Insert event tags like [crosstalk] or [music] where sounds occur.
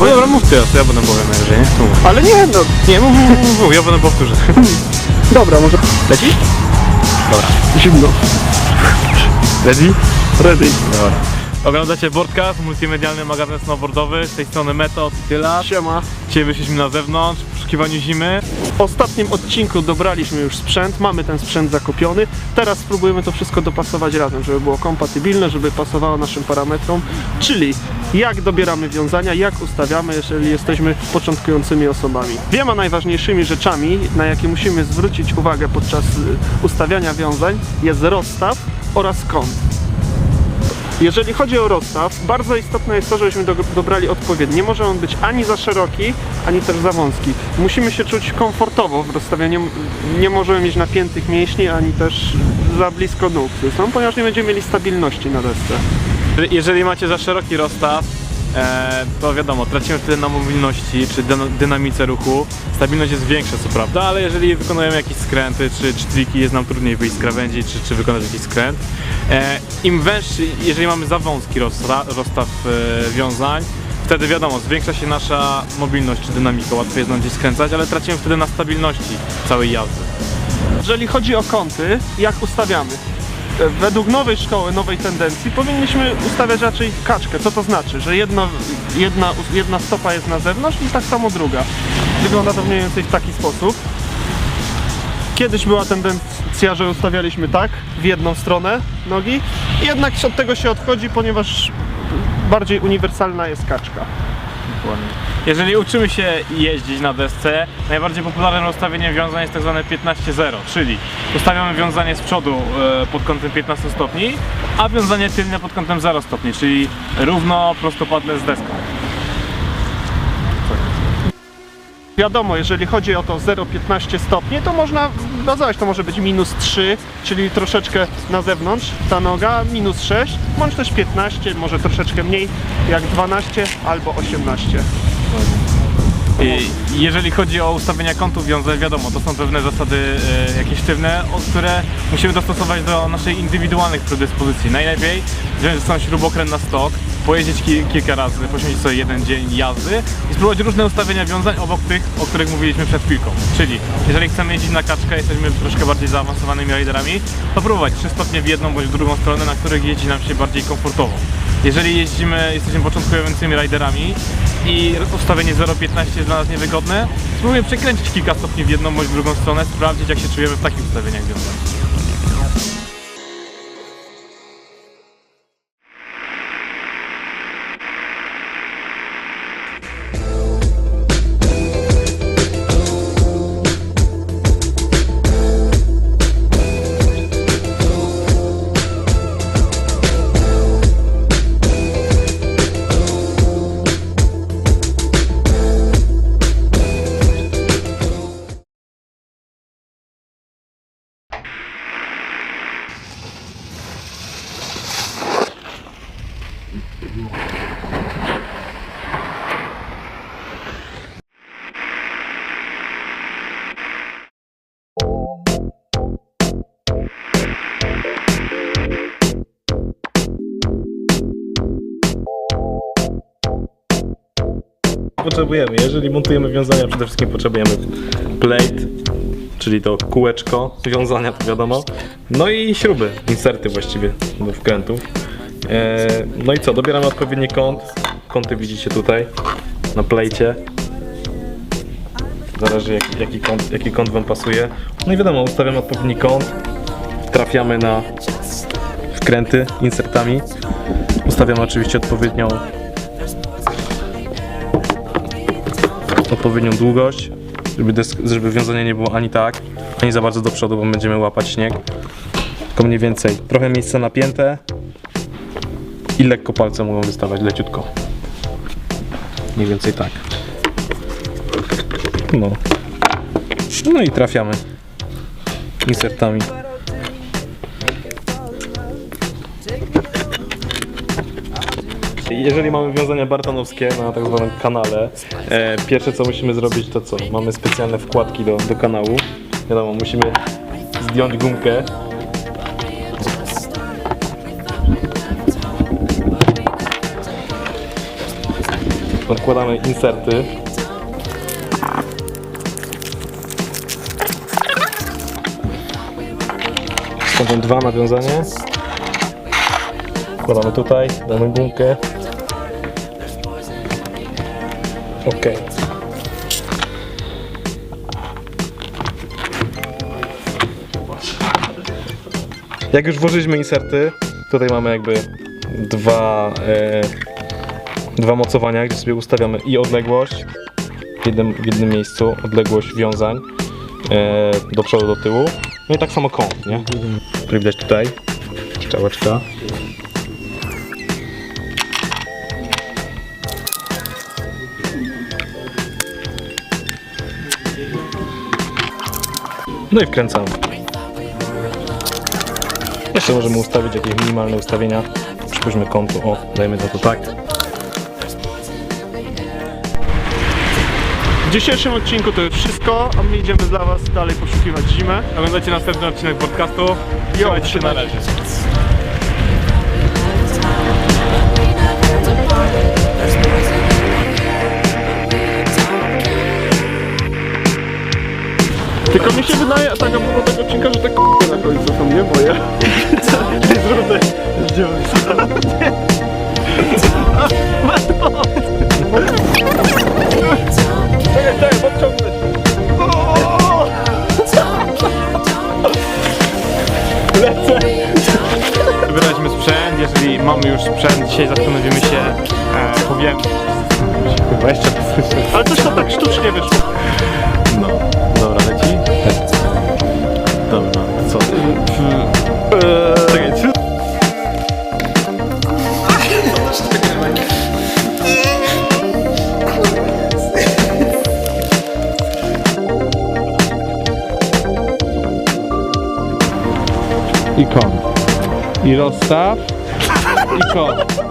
No dobra, mów ty, to ja będę powiem najwyżej, nie? Mów. Ale nie, no, Nie, mów, mów, mów, mów, ja będę powtórzę. [laughs] dobra, może Leci? zimno. Ready? Ready. Dobra. Oglądacie Boardcast, multimedialny magazyn snowboardowy, z tej strony Meta od Tyla. Siema. Dzisiaj wyszliśmy na zewnątrz, w poszukiwaniu zimy. W ostatnim odcinku dobraliśmy już sprzęt, mamy ten sprzęt zakupiony. Teraz spróbujemy to wszystko dopasować razem, żeby było kompatybilne, żeby pasowało naszym parametrom. Czyli jak dobieramy wiązania, jak ustawiamy, jeżeli jesteśmy początkującymi osobami. Dwiema najważniejszymi rzeczami, na jakie musimy zwrócić uwagę podczas y, ustawiania wiązań jest rozstaw oraz kąt. Jeżeli chodzi o rozstaw, bardzo istotne jest to, żebyśmy do, dobrali odpowiedni. Nie może on być ani za szeroki, ani też za wąski. Musimy się czuć komfortowo w rozstawianiu. Nie możemy mieć napiętych mięśni, ani też za blisko nóg. Ponieważ nie będziemy mieli stabilności na desce. Jeżeli- macie za szeroki rozstaw, e, to wiadomo, tracimy wtedy na mobilności czy dyna- dynamice ruchu. Stabilność jest większa, co prawda, ale jeżeli wykonujemy jakieś skręty czy, czy triki, jest nam trudniej wyjść z krawędzi czy, czy wykonać jakiś skręt. E, Im węższy, jeżeli mamy za wąski rozsta- rozstaw e, wiązań, wtedy wiadomo, zwiększa się nasza mobilność czy dynamika, łatwiej jest nam gdzieś skręcać, ale tracimy wtedy na stabilności całej jazdy. Jeżeli chodzi o kąty, jak ustawiamy? Według nowej szkoły, nowej tendencji powinniśmy ustawiać raczej kaczkę. Co to znaczy? Że jedno, jedna, jedna stopa jest na zewnątrz i tak samo druga. Wygląda to mniej więcej w taki sposób. Kiedyś była tendencja, że ustawialiśmy tak, w jedną stronę nogi, jednak od tego się odchodzi, ponieważ bardziej uniwersalna jest kaczka. Jeżeli uczymy się jeździć na desce, najbardziej popularnym rozstawieniem wiązań jest tak zwane 15-0, czyli ustawiamy wiązanie z przodu e, pod kątem 15 stopni, a wiązanie tylne pod kątem 0 stopni, czyli równo prostopadle z deską. Wiadomo, jeżeli chodzi o to 0,15 stopni, to można bazować, to może być minus 3, czyli troszeczkę na zewnątrz ta noga, minus 6, bądź też 15, może troszeczkę mniej, jak 12 albo 18. Jeżeli chodzi o ustawienia kątów wiązań, wiadomo, to są pewne zasady e, jakieś sztywne, które musimy dostosować do naszej indywidualnych predyspozycji. Najlepiej wziąć ze sobą śrubokręt na stok, pojeździć ki kilka razy, poświęcić sobie jeden dzień jazdy i spróbować różne ustawienia wiązań obok tych, o których mówiliśmy przed chwilką. Czyli jeżeli chcemy jeździć na kaczkę, jesteśmy troszkę bardziej zaawansowanymi riderami, to próbować 3 stopnie w jedną bądź w drugą stronę, na których jeździ nam się bardziej komfortowo. Jeżeli jeździmy, jesteśmy początkującymi riderami i ustawienie 0,15 jest dla nas niewygodne, spróbujemy przekręcić kilka stopni w jedną bądź w drugą stronę, sprawdzić jak się czujemy w takich ustawieniach wiązań. Potrzebujemy. Jeżeli montujemy wiązania, przede wszystkim potrzebujemy plate, czyli to kółeczko wiązania, to wiadomo. No i śruby, inserty właściwie do wkrętów. E, no i co, dobieramy odpowiedni kąt. Kąty widzicie tutaj na plejcie. Zależy jaki, jaki, kąt, jaki kąt Wam pasuje. No i wiadomo, ustawiamy odpowiedni kąt. Trafiamy na wkręty insertami. Ustawiamy oczywiście odpowiednią odpowiednią długość, żeby, desk- żeby wiązanie nie było ani tak, ani za bardzo do przodu, bo będziemy łapać śnieg. Tylko mniej więcej trochę miejsca napięte i lekko palce mogą wystawać leciutko. Mniej więcej tak. No. No i trafiamy insertami. Jeżeli mamy wiązania bartonowskie na tak zwanym kanale, e, pierwsze co musimy zrobić to co? Mamy specjalne wkładki do, do kanału. Wiadomo, musimy zdjąć gumkę. Nakładamy inserty. Wstawiam dwa nawiązania. Wkładamy tutaj, damy gumkę. Ok. Jak już włożyliśmy inserty, tutaj mamy jakby dwa, e, dwa mocowania, gdzie sobie ustawiamy i odległość w jednym, w jednym miejscu, odległość wiązań e, do przodu, do tyłu. No i tak samo kąt, nie? Który widać tutaj. Strzałeczka. No i wkręcamy. Jeszcze możemy ustawić jakieś minimalne ustawienia. Przypuśćmy kątu. O, dajmy to tu tak. W dzisiejszym odcinku to już wszystko, a my idziemy dla Was dalej poszukiwać zimę. Oglądajcie następny odcinek podcastu. Trzymajcie się na Tylko mi się wydaje, tak a propos tego odcinka, że te k***y na końcu są, nie moje. [laughs] Zróbmy zdjęcie. Czekaj, czekaj, podciągnę się. Wybraliśmy sprzęt, jeżeli mamy już sprzęt, dzisiaj zastanowimy się, e, powiem... Chyba jeszcze Ale też to tak sztucznie wyszło. No, dobra, i kąt. I rozstaw i kąt.